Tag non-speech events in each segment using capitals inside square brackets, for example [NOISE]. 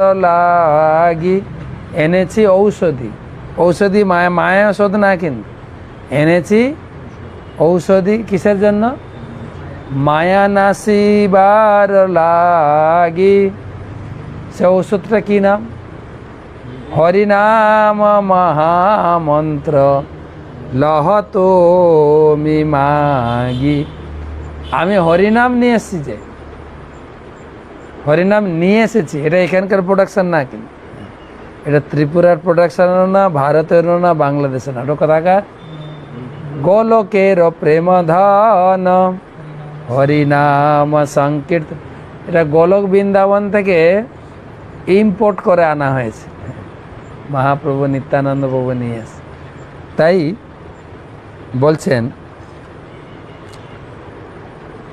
লাগি। এনেছি ঔষধি। ঔষধি মায়া মায়া ওষুধ না কিন্তু। এনেছি ঔষধি কিসের জন্য? মায়া নাসিবার লাগি। সে ঔষধটা কি নাম? হরিনাম মহামন্ত্র। লহতো মি মাগি। আমি হরিনাম নিয়ে এসেছি যে। হরিনাম নিয়ে এসেছি, এটা এখানকার প্রোডাকশন না কিন্তু। এটা ত্রিপুরার প্রোডাকশনও না, ভারতেরও না, বাংলাদেশের না। কোথাকার গোলকের প্রেম ধন হরিনাম সংকীর্তন এটা গোলক বৃন্দাবন থেকে ইম্পোর্ট করে আনা হয়েছে। মহাপ্রভু নিত্যানন্দ প্রভু নিয়ে এসে। তাই বলছেন,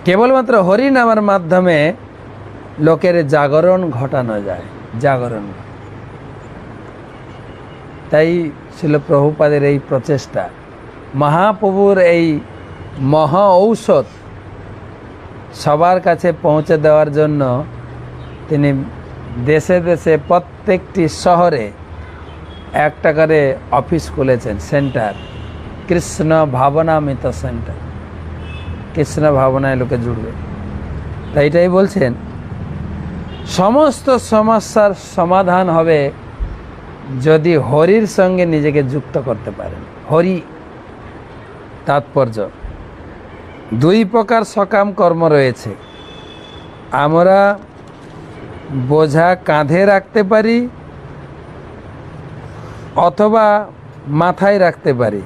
কেবলমাত্র হরিনামের মাধ্যমে লোকের জাগরণ ঘটানো যায়, জাগরণ। তাই ছিল প্রভুপাদের এই প্রচেষ্টা, মহাপ্রভুর এই মহা ঔষধ সবার কাছে পৌঁছে দেওয়ার জন্য তিনি দেশে দেশে প্রত্যেকটি শহরে একটা করে অফিস খুলেছেন, সেন্টার, কৃষ্ণ ভাবনামিত সেন্টার। কৃষ্ণ ভাবনায় লোকে জুড়বে। তাই এটাই বলছেন সমস্ত সমস্যার সমাধান হবে যদি হরির সঙ্গে নিজেকে যুক্ত করতে পারেন। হরি, তাৎপর্য। দুই প্রকার সকাম কর্ম রয়েছে। আমরা বোঝা কাঁধে রাখতে পারি অথবা মাথায় রাখতে পারি।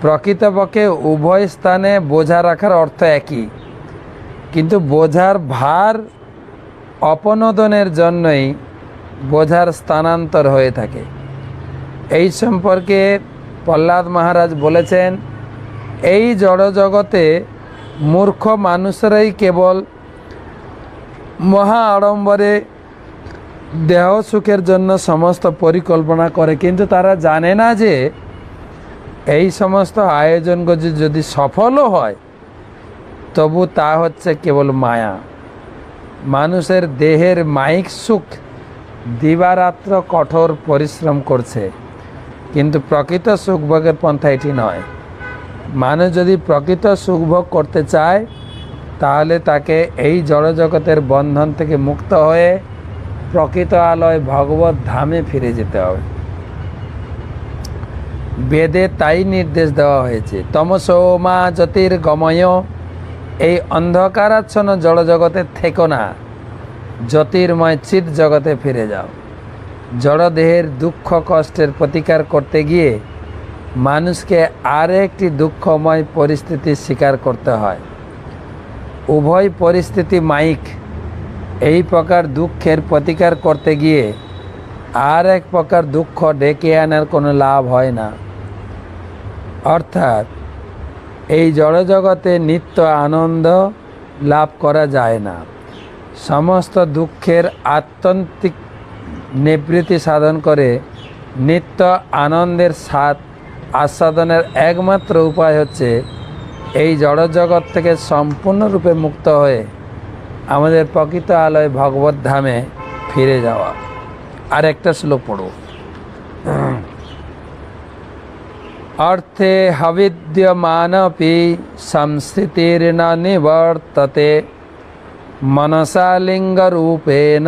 প্রকৃতপক্ষে উভয় স্থানে বোঝা রাখার অর্থ একই। কিন্তু বোঝার ভার অপনোদনের জন্যই বোঝার স্থানান্তর হয়ে থাকে। এই সম্পর্কে প্রহ্লাদ মহারাজ বলেছেন, এই জড়জগতে মূর্খ মানুষরাই কেবল মহা আড়ম্বরে দেহ সুখের জন্য সমস্ত পরিকল্পনা করে, কিন্তু তারা জানে না যে এই সমস্ত আয়োজনগুলি যদি সফলও হয়, তবু তা হচ্ছে কেবল মায়া। মানুষের দেহের মাইক সুখ দিবারাত্র কঠোর পরিশ্রম করছে। কিন্তু প্রকৃত সুখভোগের পন্থা এটি নয়। মানুষ যদি প্রকৃত সুখভোগ করতে চায়, তাহলে তাকে এই জড়জগতের বন্ধন থেকে মুক্ত হয়ে প্রকৃত আলয় ভগবত ধামে ফিরে যেতে হবে। বেদে তাই নির্দেশ দেওয়া হয়েছে তমসোমা জ্যোতির্গময় এই অন্ধকারাচ্ছন্ন জড়জগতে থেকো না। জ্যোতির্ময় চিৎ জগতে ফিরে যাও। জড়দেহের দুঃখ কষ্টের প্রতিকার করতে গিয়ে মানুষকে আর একটি দুঃখময় পরিস্থিতির স্বীকার করতে হয়। উভয় পরিস্থিতি মাইক। এই প্রকার দুঃখের প্রতিকার করতে গিয়ে আর এক প্রকার দুঃখ ডেকে আনার কোনো লাভ হয় না। অর্থাৎ এই জড়জগতে নিত্য আনন্দ লাভ করা যায় না। সমস্ত দুঃখের আত্যন্তিক নিবৃত্তি সাধন করে নিত্য আনন্দের স্বাদ আস্বাদনের একমাত্র উপায় হচ্ছে এই জড়জগৎ থেকে সম্পূর্ণরূপে মুক্ত হয়ে আমাদের প্রকৃত আলয় ভগবত ধামে ফিরে যাওয়া। আর একটা শ্লোক পড়ব অর্থে হবিদ্যমানপি সংস্থিতির্ন নিবর্ততে মনসা লিঙ্গরূপেণ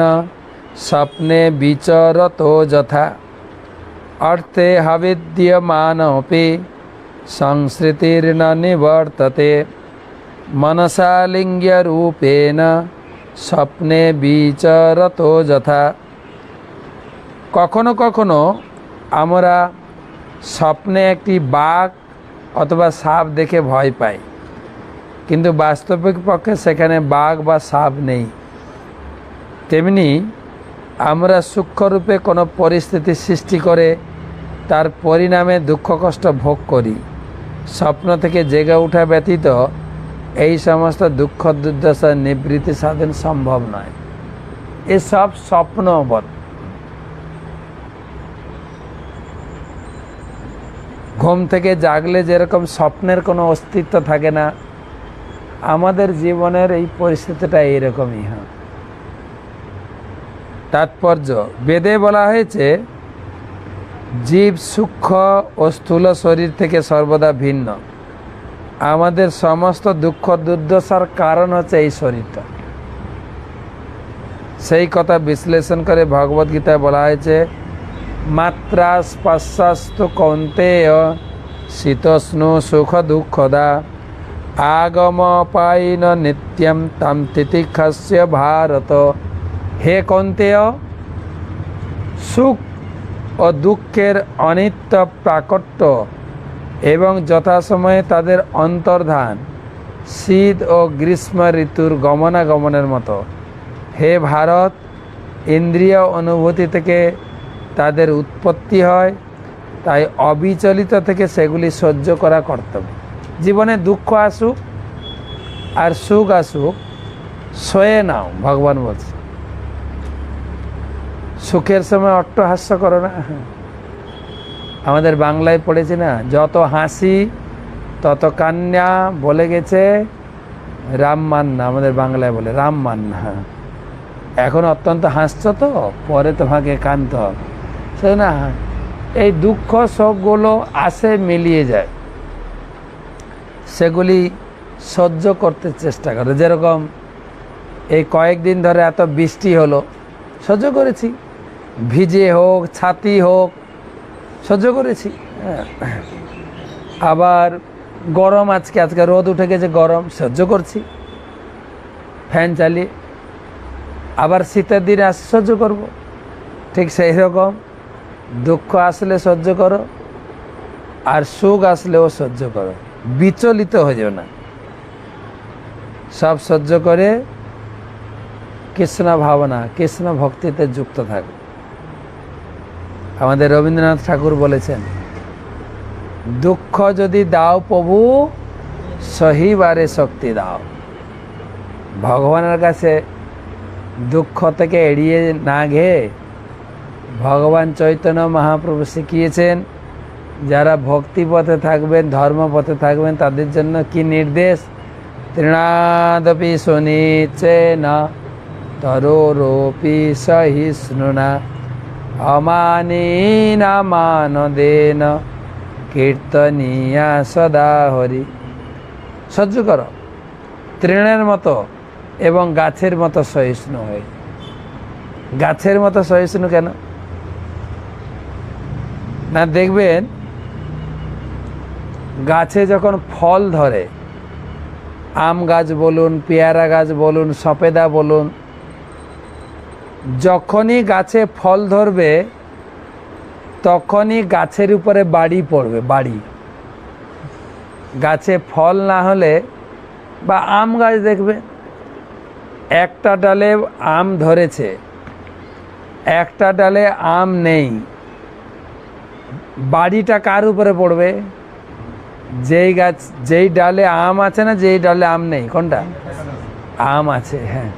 স্বপ্নে বিচরত যথা অর্থে হবিদ্যমানপি সংস্কৃতির্ন নিবর্ততে মনসা লিঙ্গরূপেণ স্বপ্নে বিচরত যথা কখনো কখনো আমরা স্বপ্নে একটি বাঘ অথবা সাপ দেখে ভয় পাই কিন্তু বাস্তবিক পক্ষে সেখানে বাঘ বা সাপ নেই। তেমনি আমরা সূক্ষ্মরূপে কোনো পরিস্থিতি সৃষ্টি করে তার পরিণামে দুঃখ কষ্ট ভোগ করি। স্বপ্ন থেকে জেগে ওঠা ব্যতীত এই সমস্ত দুঃখ দুর্দশার নিবৃত্তি সাধন সম্ভব নয়। এসব স্বপ্নবৎ। ঘুম থেকে জাগলে যেরকম স্বপ্নের কোনো অস্তিত্ব থাকে না, আমাদের জীবনের এই পরিস্থিতিটা এইরকমই হয়। তাৎপর্য, বেদে বলা হয়েছে, জীব সূক্ষ্ম ও স্থূল শরীর থেকে সর্বদা ভিন্ন। আমাদের সমস্ত দুঃখ দুর্দশার কারণ হচ্ছে এই শরীরটা। সেই কথা বিশ্লেষণ করে ভগবদ্গীতায় বলা হয়েছে মাত্রা স্পর্শাস্ত কন্তেয় শীতষ্ণ সুখ দুঃখদা আগম পাইন নিত্যম তাম তিতিক্ষস্য ভারত। হে কন্তেয়, সুখ ও দুঃখের অনিত্য প্রাকট্য এবং যথাসময়ে তাদের অন্তর্ধান। শীত ও গ্রীষ্ম ঋতুর গমনাগমনের মতো। হে ভারত, ইন্দ্রিয় অনুভূতি থেকে তাদের উৎপত্তি হয়, তাই অবিচলিত থেকে সেগুলি সহ্য করা কর্তব্য। জীবনে দুঃখ আসুক আর সুখ আসুক, সয়ে নাও, ভগবান বলছে। সুখের সময় অট্টহাস্য করো না। আমাদের বাংলায় পড়েছি না, যত হাসি, তত কান্না বলে গেছে রাম মান্না, আমাদের বাংলায় বলে রাম মান্না। এখন অত্যন্ত হাসছ তো, পরে তোমাকে কানতে হবে। সে না, এই দুঃখ সবগুলো আসে মিলিয়ে যায়। সেগুলি সহ্য করতে চেষ্টা করে। যেরকম এই কয়েকদিন ধরে এত বৃষ্টি হলো, সহ্য করেছি। ভিজে হোক, ছাতি হোক, সহ্য করেছি। আবার গরম আজকে আজকে রোদ উঠে গেছে, গরম, সহ্য করছি। ফ্যান চালিয়ে আবার শীতের দিনে সহ্য করব। ঠিক সেই রকম দুঃখ আসলে সহ্য করো, আর সুখ আসলেও সহ্য করো। বিচলিত হয়ে যাও না। সব সহ্য করে কৃষ্ণ ভাবনা, কৃষ্ণ ভক্তিতে যুক্ত থাকো। আমাদের রবীন্দ্রনাথ ঠাকুর বলেছেন, দুঃখ যদি দাও প্রভু, সহিবারে শক্তি দাও। ভগবানের কাছে দুঃখ থেকে এড়িয়ে না ঘেয়ে ভগবান চৈতন্য মহাপ্রভু শিখিয়েছেন, যারা ভক্তি পথে থাকবেন, ধর্মপথে থাকবেন, তাদের জন্য কি নির্দেশ? তৃণাদপি শনিচে না, তরোরোপি সহিষ্ণুনা অমানীনা মানদেন কীর্তনিয়া সদা হরি। সহ্য করো, তৃণের মতো এবং গাছের মতো সহিষ্ণু হয়ে। গাছের মতো সহিষ্ণু কেন? না, দেখবেন, গাছে যখন ফল ধরে, আম গাছ বলুন, পেয়ারা গাছ বলুন, সপেদা বলুন, যখনই গাছে ফল ধরবে, তখনই গাছের উপরে বাড়ি পড়বে, বাড়ি। গাছে ফল না হলে বা আম গাছ দেখবে, একটা ডালে আম ধরেছে, একটা ডালে আম নেই। বাড়িটা কার উপরে পড়বে? যেই গাছ, যেই ডালে আম আছে না, যেই ডালে আম নেই? কোনটা? আম আছে হ্যাঁ।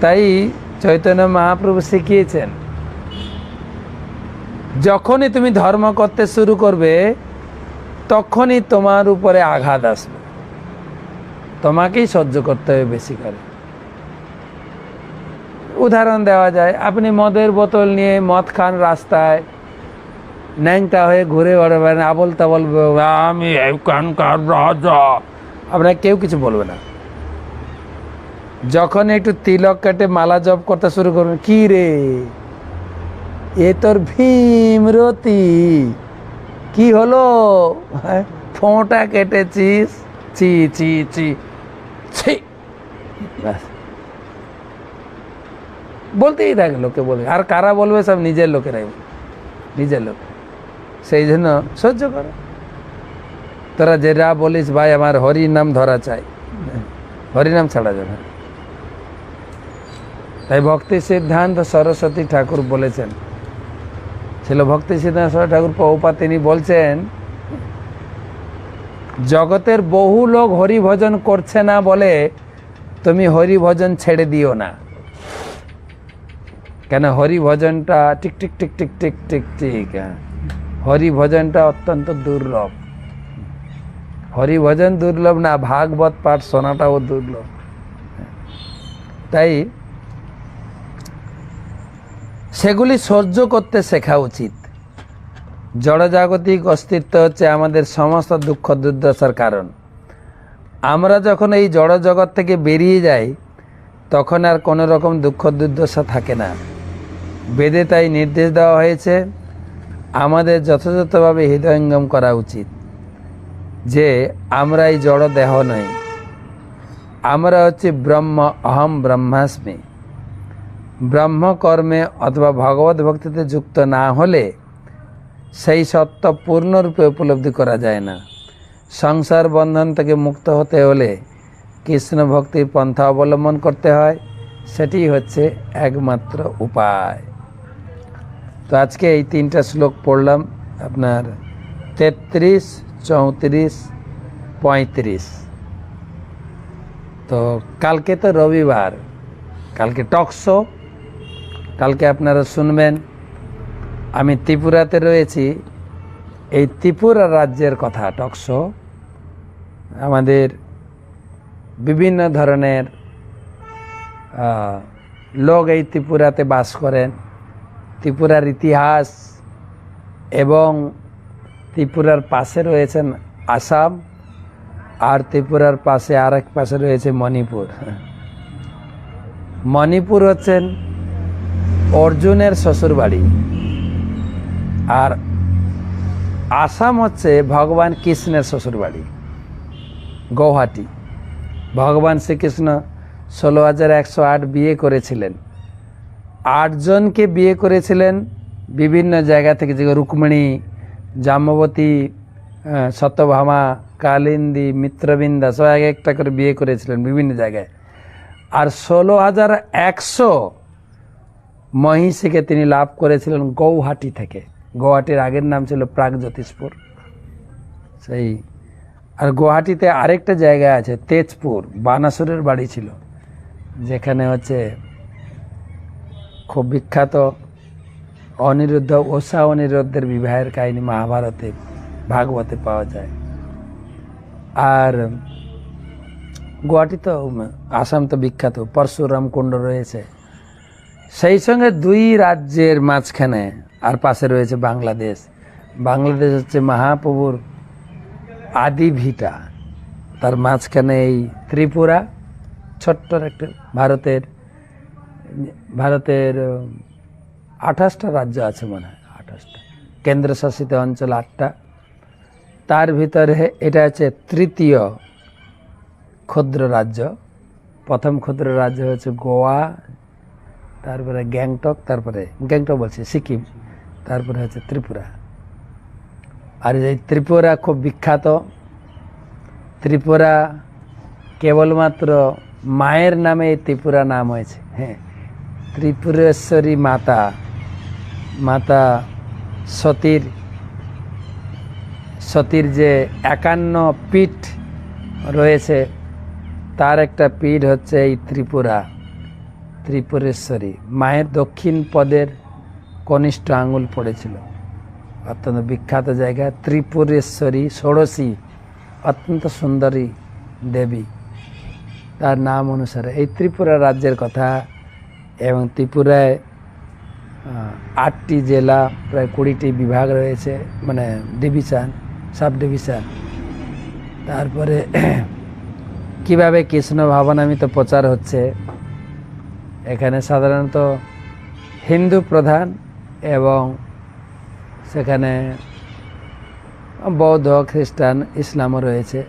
তাই চৈতন্য মহাপ্রভু শিখিয়েছেন, যখনই তুমি ধর্ম করতে শুরু করবে, তখনই তোমার উপরে আঘাত আসবে। তোমাকেই সহ্য করতে হবে বেশি করে। উদাহরণ দেওয়া যায়, আপনি মদের বোতল নিয়ে মদ খান রাস্তায় ন্যাংটা হয়ে ঘুরে বেড়াবেন আবল তাবল আমি এখানকার রাজা। আপনার কেউ কিছু বলবে না। যখন একটু তিলক কেটে মালা জপ করতে শুরু করবেন কি রে? এ তোর ভীমরতি কি হলো? হ্যাঁ, ফোঁটা কেটেছিস? চি চি চি ছি। বলতেই থাকে লোকে বলবে আর কারা বলবে সব নিজের লোকেরাই নিজের লোক। সেই জন্য সহ্য করো। তোরা যেটা বলিস ভাই, আমার হরি নাম ধরা চাই। হরি নাম ছাড়া যাবে তাই ভক্তি সিদ্ধান্ত সরস্বতী ঠাকুর বলেছেন। ছিল ভক্তি সিদ্ধান্ত সরস্বতী ঠাকুর, পৌপা তিনি বলছেন, জগতের বহু লোক হরি ভজন করছে না বলে তুমি হরি ভজন ছেড়ে দিও না। কেন? হরি ভজনটা টিক টিক টিক টিক টিক টিক টিক হ্যাঁ। হরি ভজনটা অত্যন্ত দুর্লভ। হরিভজন দুর্লভ না, ভাগবত পাঠ শোনাটাও দুর্লভ। তাই সেগুলি সহ্য করতে শেখা উচিত। জড়জাগতিক অস্তিত্ব হচ্ছে আমাদের সমস্ত দুঃখ দুর্দশার কারণ। আমরা যখন এই জড় জগৎ থেকে বেরিয়ে যাই, তখন আর কোনো রকম দুঃখ দুর্দশা থাকে না। বেদে তাই নির্দেশ দেওয়া হয়েছে আমাদের যথাযথভাবে হৃদয়ঙ্গম করা উচিত যে আমরা এই জড় দেহ নই। আমরা হচ্ছে ব্রহ্ম, অহম ব্রহ্মাস্মি। ব্রহ্মকর্মে অথবা ভগবত ভক্তিতে যুক্ত না হলে সেই সত্য পূর্ণরূপে উপলব্ধি করা যায় না। সংসার বন্ধন থেকে মুক্ত হতে হলে কৃষ্ণ ভক্তির পন্থা অবলম্বন করতে হয়, সেটি হচ্ছে একমাত্র উপায়। তো আজকে এই তিনটা শ্লোক পড়লাম, আপনার তেত্রিশ, চৌত্রিশ, পঁয়ত্রিশ। তো কালকে তো রবিবার, কালকে টক শো, কালকে আপনারা শুনবেন। আমি ত্রিপুরাতে রয়েছি, এই ত্রিপুরা রাজ্যের কথা, টক শো। আমাদের বিভিন্ন ধরনের লোক এই ত্রিপুরাতে বাস করেন। ত্রিপুরার ইতিহাস এবং ত্রিপুরার পাশে রয়েছেন আসাম আর ত্রিপুরার পাশে আরেক পাশে রয়েছে মণিপুর। মণিপুর হচ্ছেন অর্জুনের শ্বশুরবাড়ি আর আসাম হচ্ছে ভগবান কৃষ্ণের শ্বশুরবাড়ি, গৌহাটি। ভগবান শ্রীকৃষ্ণ ষোলো হাজার একশো আট বিয়ে করেছিলেন। আটজনকে বিয়ে করেছিলেন বিভিন্ন জায়গা থেকে যে রুক্মিণী জাম্বতী সত্যভামা, কালিন্দী, মিত্রবিন্দা, সব এক একটা করে বিয়ে করেছিলেন বিভিন্ন জায়গায়। আর ষোলো হাজার একশো মহিষীকে তিনি লাভ করেছিলেন গৌহাটি থেকে। গৌহাটির আগের নাম ছিল প্রাগজ্যোতিষপুর সেই, আর গুয়াহাটিতে আরেকটা জায়গা আছে তেজপুর, বানাসুরের বাড়ি ছিল, যেখানে হচ্ছে খুব বিখ্যাত অনিরুদ্ধ ওষা অনিরুদ্ধের বিবাহের কাহিনী মহাভারতে ভাগবতে পাওয়া যায়। আর গুয়াহাটি তো আসাম তো বিখ্যাত, পরশুরাম কুণ্ড রয়েছে। সেই সঙ্গে দুই রাজ্যের মাঝখানে আর পাশে রয়েছে বাংলাদেশ। বাংলাদেশ হচ্ছে মহাপ্রভুর আদি ভিটা। তার মাঝখানে এই ত্রিপুরা, ছোট্ট একটা ভারতের ভারতের আঠাশটা রাজ্য আছে মনে হয়, আঠাশটা। কেন্দ্রশাসিত অঞ্চল আটটা। তার ভিতরে এটা হচ্ছে তৃতীয় ক্ষুদ্র রাজ্য। প্রথম ক্ষুদ্র রাজ্য হচ্ছে গোয়া, তারপরে গ্যাংটক তারপরে, গ্যাংটক বলছি, সিকিম, তারপরে হচ্ছে ত্রিপুরা। আর এই ত্রিপুরা খুব বিখ্যাত। ত্রিপুরা কেবলমাত্র মায়ের নামে এই ত্রিপুরা নাম হয়েছে হ্যাঁ। ত্রিপুরেশ্বরী মাতা মাতা সতীর সতীর যে একান্ন পীঠ রয়েছে, তার একটা পীঠ হচ্ছে এই ত্রিপুরা, ত্রিপুরেশ্বরী। মায়ের দক্ষিণ পদের কনিষ্ঠ আঙুল পড়েছিল। অত্যন্ত বিখ্যাত জায়গা, ত্রিপুরেশ্বরী ষোড়শী, অত্যন্ত সুন্দরী দেবী। তার নাম অনুসারে, এই ত্রিপুরা রাজ্যের কথা এবং ত্রিপুরায় আটটি জেলা, প্রায় কুড়িটি বিভাগ রয়েছে মানে ডিভিশন, সাব ডিভিশন। তারপরে [CLEARS THROAT] কীভাবে কৃষ্ণ ভাবনামিত প্রচার হচ্ছে, এখানে সাধারণত হিন্দু প্রধান এবং সেখানে বৌদ্ধ, খ্রিস্টান, ইসলামও রয়েছে।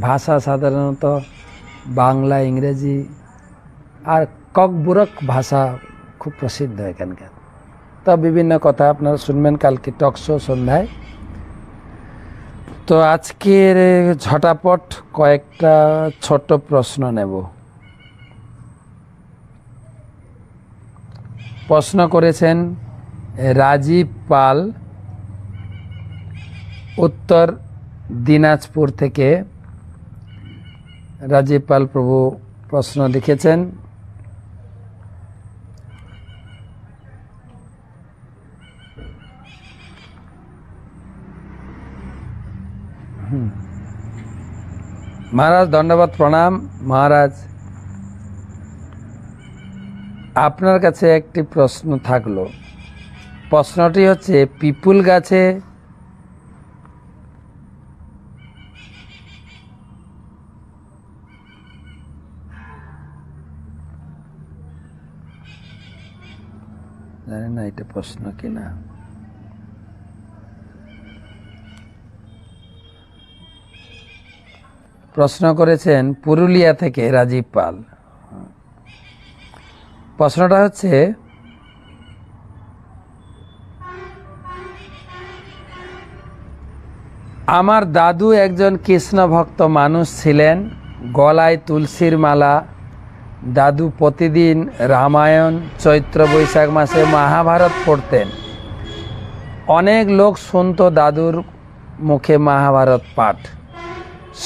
ভাষা সাধারণত বাংলা, ইংরেজি আর ককবুরক ভাষা খুব প্রসিদ্ধ এখানকার। তো বিভিন্ন কথা আপনারা শুনবেন কালকে টক শো সন্ধ্যায়। তো আজকের ঝটাপট কয়েকটা ছোট প্রশ্ন নেব। প্রশ্ন করেছেন রাজীব পাল, উত্তর দিনাজপুর থেকে। রাজীব পাল প্রভু প্রশ্ন লিখেছেন। মহারাজ দণ্ডবাদ প্রণাম। মহারাজ, আপনার কাছে একটি প্রশ্ন থাকল। প্রশ্নটি হচ্ছে, পিপুল গাছে জানি না এটা প্রশ্ন কিনা। প্রশ্ন করেছেন পুরুলিয়া থেকে রাজীব পাল। প্রশ্নটা হচ্ছে, আমার দাদু একজন কৃষ্ণ ভক্ত মানুষ ছিলেন, গলায় তুলসীর মালা, দাদু প্রতিদিন রামায়ণ, চৈত্র বৈশাখ মাসে মহাভারত পড়তেন। অনেক লোক শুনতো দাদুর মুখে মহাভারত পাঠ।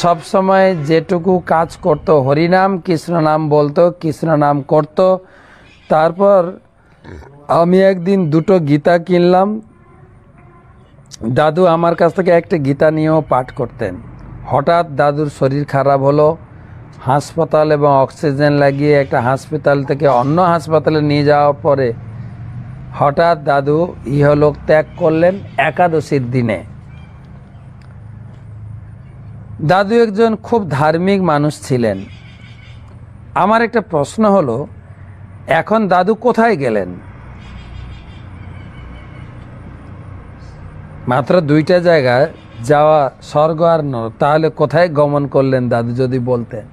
সব সময় যেটুকু কাজ করত, হরিনাম, কৃষ্ণ নাম বলতো, কৃষ্ণ নাম করত। তারপর আমি একদিন দুটো গীতা কিনলাম। দাদু আমার কাছ থেকে একটা গীতা নিয়েও পাঠ করতেন। হঠাৎ দাদুর শরীর খারাপ হলো। হাসপাতাল এবং অক্সিজেন লাগিয়ে একটা হাসপাতাল থেকে অন্য হাসপাতালে নিয়ে যাওয়ার পরে হঠাৎ দাদু ইহলোক ত্যাগ করলেন একাদশীর দিনে। দাদু একজন খুব ধার্মিক মানুষ ছিলেন। আমার একটা প্রশ্ন হলো, এখন দাদু কোথায় গেলেন? মাত্র দুইটা জায়গায় যাওয়া স্বর্গ আর নরক, তাহলে কোথায় গমন করলেন দাদু যদি বলতেন?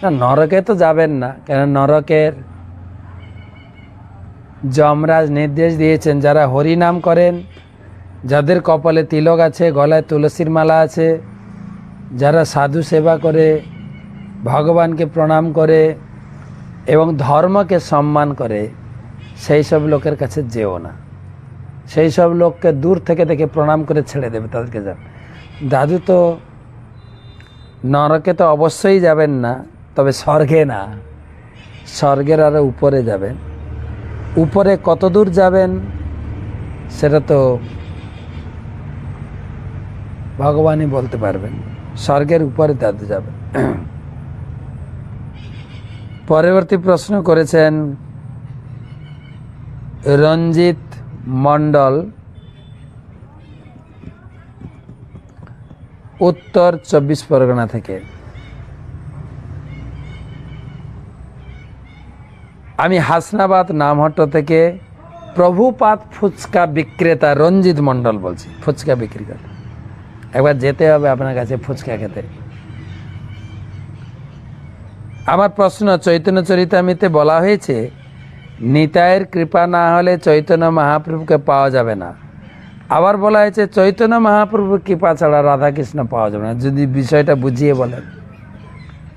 না, নরকে তো যাবেন না, কেন নরকের যমরাজ নির্দেশ দিয়েছেন, যারা হরিনাম করেন যাদের কপালে তিলক আছে, গলায় তুলসীর মালা আছে, যারা সাধু সেবা করে, ভগবানকে প্রণাম করে এবং ধর্মকে সম্মান করে, সেই সব লোকের কাছে যেও না। সেই সব লোককে দূর থেকে দেখে প্রণাম করে ছেড়ে দেবে তাদেরকে যান। দাদু তো নরকে তো অবশ্যই যাবেন না, তবে স্বর্গে না। স্বর্গের আরও উপরে যাবেন। উপরে কত দূর যাবেন, সেটা তো ভগবানই বলতে পারবেন, স্বর্গের উপরে দাদু যাবেন পরবর্তী প্রশ্ন করেছেন, রঞ্জিত মণ্ডল, উত্তর চব্বিশ পরগনা থেকে। আমি হাসনাবাদ নামহট্ট থেকে প্রভুপাত ফুচকা বিক্রেতা রঞ্জিত মণ্ডল বলছি, ফুচকা বিক্রি করে একবার যেতে হবে আপনার কাছে ফুচকা খেতে। আমার প্রশ্ন, চৈতন্য চরিতামিতে বলা হয়েছে নিতায়ের কৃপা না হলে চৈতন্য মহাপ্রভুকে পাওয়া যাবে না। আবার বলা হয়েছে, চৈতন্য মহাপ্রভুর কৃপা ছাড়া রাধাকৃষ্ণ পাওয়া যাবে না। যদি বিষয়টা বুঝিয়ে বলেন।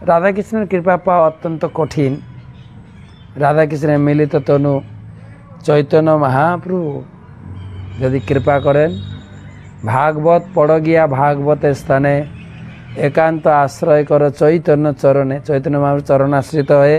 রাধাকৃষ্ণের কৃপা পাওয়া অত্যন্ত কঠিন। রাধাকৃষ্ণের মিলিত তনু, চৈতন্য মহাপ্রভু যদি কৃপা করেন ভাগবত পড় গিয়া ভাগবতের স্থানে একান্ত আশ্রয় করো চৈতন্য চরণে চৈতন্য মহাপ্রভু চরণাশ্রিত হয়ে